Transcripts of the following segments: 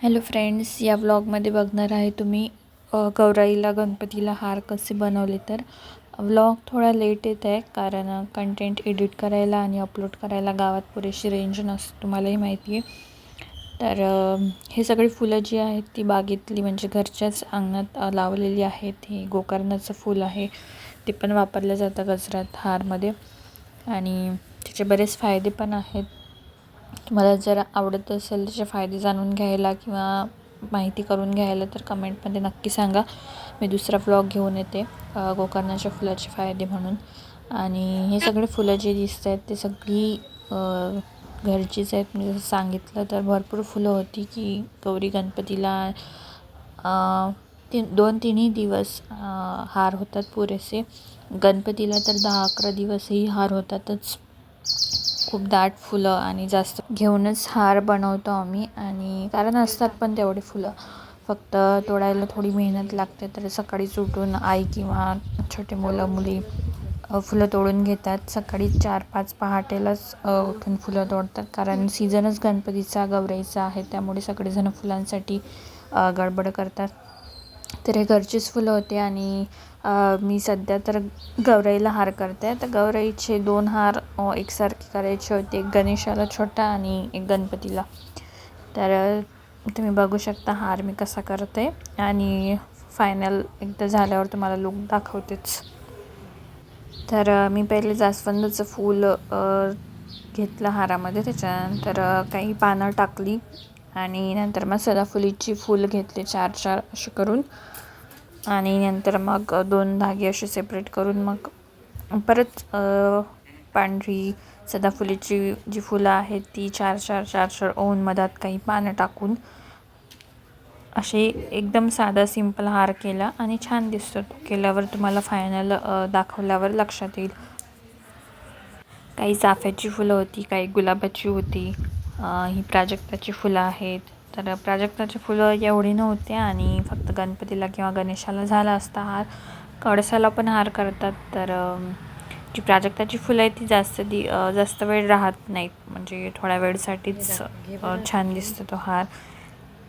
Hello friends या व्लॉगमध्ये बघणार आहे तुम्ही गौराईला गणपतीला हार कसे बनवले तर. व्लॉग थोडा लेट येत आहे कारण कंटेंट एडिट करायला आणि अपलोड करायला गावात पुरेशी रेंज नसते तुम्हालाही माहिती आहे. तर हे सगळी फुलं जी आहेत ती बागेतली म्हणजे घरच्याच अंगणात लावलेली आहेत. हे गोकर्णाचं फूल आहे ते पण वापरलं जातं गजरात हारमध्ये. आणि त्याचे बरेच फायदे पण आहेत. तुम्हाला जर आवडत असेल त्याचे फायदे जाणून घ्यायला किंवा माहिती करून घ्यायला तर कमेंटमध्ये नक्की सांगा. मी दुसरा व्लॉग घेऊन येते गोकर्णाच्या फुलाचे फायदे म्हणून. आणि हे सगळे फुलं जे दिसत आहेत ते सगळी घरचीच आहेत. मी जसं सांगितलं तर भरपूर फुलं होती की गौरी गणपतीला तीन दोन तिन्ही दिवस हार होतात पुरेसे. गणपतीला तर दहा अकरा दिवसही हार होतातच. खूप दाट फुलं आणि जास्त घेऊनच हार बनवतो आम्ही आणि कारण असतात पण तेवढे फुलं. फक्त तोडायला थोडी मेहनत लागते तर सकाळीच उठून आई किंवा छोटे मुलं मुली फुलं तोडून घेतात. सकाळी चार पाच पहाटेलाच उठून फुलं तोडतात. कारण सीझनच गणपतीचा गौराईचा आहे त्यामुळे सगळेजण फुलांसाठी गडबड करतात. तर हे घरचीच फुलं होते आणि मी सध्या तर गौराईला हार करते. तर गौराईचे दोन हार एकसारखे करायचे होते. एक गणेशाला छोटा आणि एक गणपतीला. तर तुम्ही बघू शकता हार मी कसा करते. आणि फायनल एकदा झाल्यावर तुम्हाला लुक दाखवतेच. तर मी पहिले जास्वंदाचं फूल घेतलं हारामध्ये. त्याच्यानंतर काही पानं टाकली. आणि नंतर मग सदाफुलीची फूल घेतले चार चार असे करून. आणि नंतर मग दोन धागे असे सेपरेट करून मग परत पांढरी सदाफुलीची जी फुलं आहेत ती चार चार चार चार ओन मधात काही पानं टाकून असे एकदम साधा सिंपल हार केला आणि छान दिसतो तो केल्यावर तुम्हाला फायनल दाखवल्यावर लक्षात येईल. काही चाफ्याची फुलं होती काही गुलाबाची होती ही प्राजक्ताची फुलं आहेत. तर प्राजक्ताची फुलं एवढी नव्हते आणि फक्त गणपतीला किंवा गणेशाला झाला असता हार कळसाला पण हार करतात. तर जी प्राजक्ताची फुलं आहेत ती जास्त दि जास्त वेळ राहत नाहीत. म्हणजे थोड्या वेळसाठीच छान दिसतो तो हार.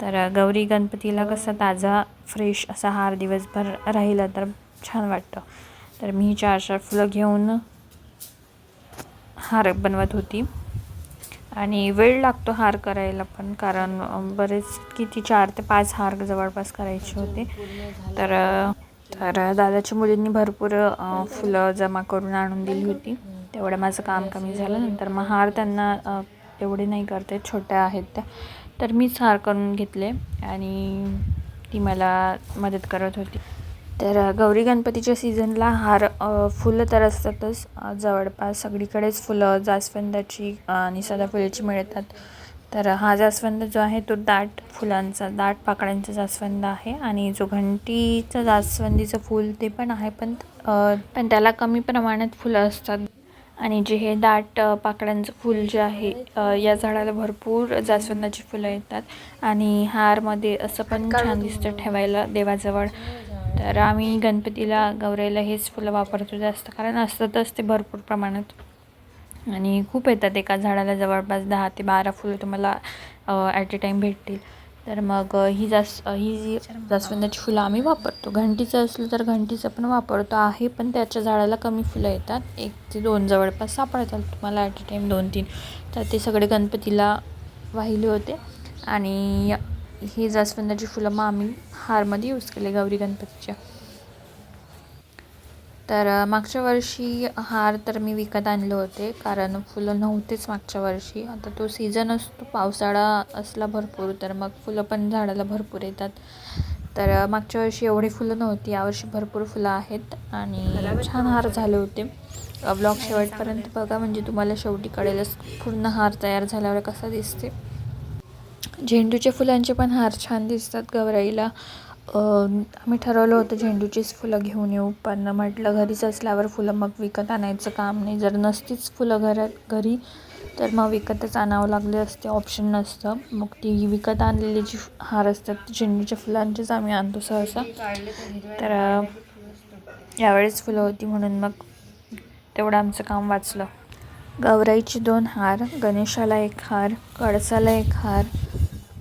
तर गौरी गणपतीला कसा ताजा फ्रेश असा हार दिवसभर राहिला तर छान वाटतं. तर मी ही चार चार फुलं घेऊन हार बनवत होती. आणि वेळ लागतो हार करायला पण कारण बरेच किती चार ते पाच हार जवळपास करायचे होते. तर तर दादाच्या मुलींनी भरपूर फुलं जमा करून आणून दिली होती. तेवढं माझं काम कमी झालं. नंतर मग हार त्यांना एवढे नाही करते छोट्या आहेत त्या. तर मीच हार करून घेतले आणि ती मला मदत करत होती. तर गौरी गणपतीच्या सीझनला हार फुलं तर असतातच. जवळपास सगळीकडेच फुलं जास्वंदाची आणि सदाफुलीची मिळतात. तर हा जास्वंद जो आहे तो दाट फुलांचा दाट पाकळ्यांचा जास्वंद आहे. आणि जो घंटीचं जास्वंदीचं फूल ते पण आहे पण पण त्याला कमी प्रमाणात फुलं असतात. आणि जे हे दाट पाकळ्यांचं फूल जे आहे या झाडाला भरपूर जास्वंदाची फुलं येतात. आणि हारमध्ये असं पण छान दिसतं ठेवायला देवाजवळ. तर आम्ही गणपतीला गौराईला हेच फुलं वापरतो जास्त कारण असतातच ते भरपूर प्रमाणात. आणि खूप येतात एका झाडाला जवळपास दहा ते बारा फुलं तुम्हाला ॲट ए टाईम भेटतील. तर मग ही जास ही जी जास्वंदाची फुलं आम्ही वापरतो. घंटीचं असलं तर घंटीचं पण वापरतो आहे पण त्याच्या झाडाला कमी फुलं येतात. एक ते दोन जवळपास सापडतात तुम्हाला ॲट ए टाईम दोन तीन तर ते सगळे गणपतीला वाहिले होते. आणि ही जास्वंदाची फुलं मग आम्ही हारमध्ये यूज केले गौरी गणपतीच्या. तर मागच्या वर्षी हार तर मी विकत आणले होते कारण फुलं नव्हतेच मागच्या वर्षी. आता तो सीझन असतो पावसाळा असला भरपूर तर मग फुलं पण झाडाला भरपूर येतात. तर मागच्या वर्षी एवढी फुलं नव्हती यावर्षी भरपूर फुलं आहेत आणि छान हार झाले होते. ब्लॉग शेवटपर्यंत बघा म्हणजे तुम्हाला शेवटी कळेलच पूर्ण हार तयार झाल्यावर कसा दिसते झेंडूच्या फुलांचे पण हार छान दिसतात गौराईला. आम्ही ठरवलं होतं झेंडूचीच फुलं घेऊन येऊ पण म्हटलं घरीच असल्यावर फुलं मग विकत आणायचं काम नाही. जर नसतीच फुलं घरात घरी तर मग विकतच आणावं लागले असते ऑप्शन नसतं. मग ती विकत आणलेली जी हार असतात ती झेंडूच्या फुलांचीच आम्ही आणतो सहसा. तर यावेळेस फुलं होती म्हणून मग तेवढं आमचं काम वाचलं. गौराईचे दोन हार गणेशाला एक हार कळसाला एक हार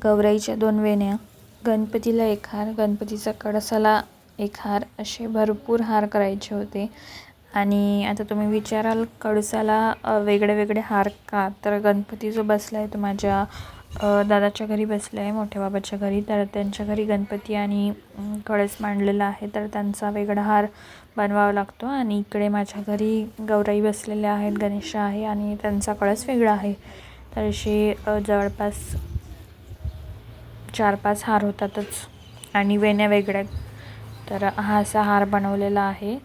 गौराईच्या दोन वेण्या. गणपतीला एक हार गणपतीचा कळसाला एक हार असे भरपूर हार करायचे होते. आणि आता तुम्ही विचाराल कळसाला वेगळे वेगळे हार का? तर गणपती जो बसला आहे तो माझ्या दादाच्या घरी बसला आहे मोठ्या बाबाच्या घरी. तर त्यांच्या घरी गणपती आणि कळस मांडलेला आहे. तर त्यांचा वेगळा हार बनवावा लागतो. आणि इकडे माझ्या घरी गौराई बसलेल्या आहेत गणेश आहे आणि त्यांचा कळस वेगळा आहे. तर असे जवळपास चार पाच हार होतातच आणि वेण्या वेगळ्या तर हा असा हार बनवलेला आहे.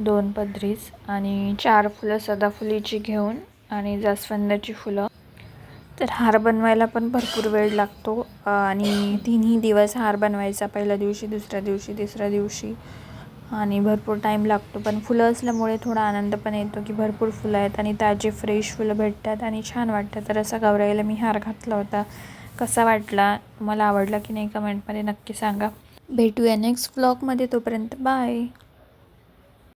दोन पदरीच आणि चार फुलं सदाफुलीची घेऊन आणि जास्वंदाची फुलं. तर हार बनवायला पण भरपूर वेळ लागतो आणि तिन्ही दिवस हार बनवायचा. पहिल्या दिवशी दुसऱ्या दिवशी तिसऱ्या दिवशी आणि भरपूर टाईम लागतो. पण फुलं असल्यामुळे थोडा आनंद पण येतो की भरपूर फुलं आहेत आणि ताजे फ्रेश फुलं भेटतात आणि छान वाटतं. तर असा गौराईला मी हार घातला होता. कसा वाटला? मला आवडला की नाही कमेंटमध्ये नक्की सांगा. भेटूया नेक्स्ट व्लॉगमध्ये तोपर्यंत. बाय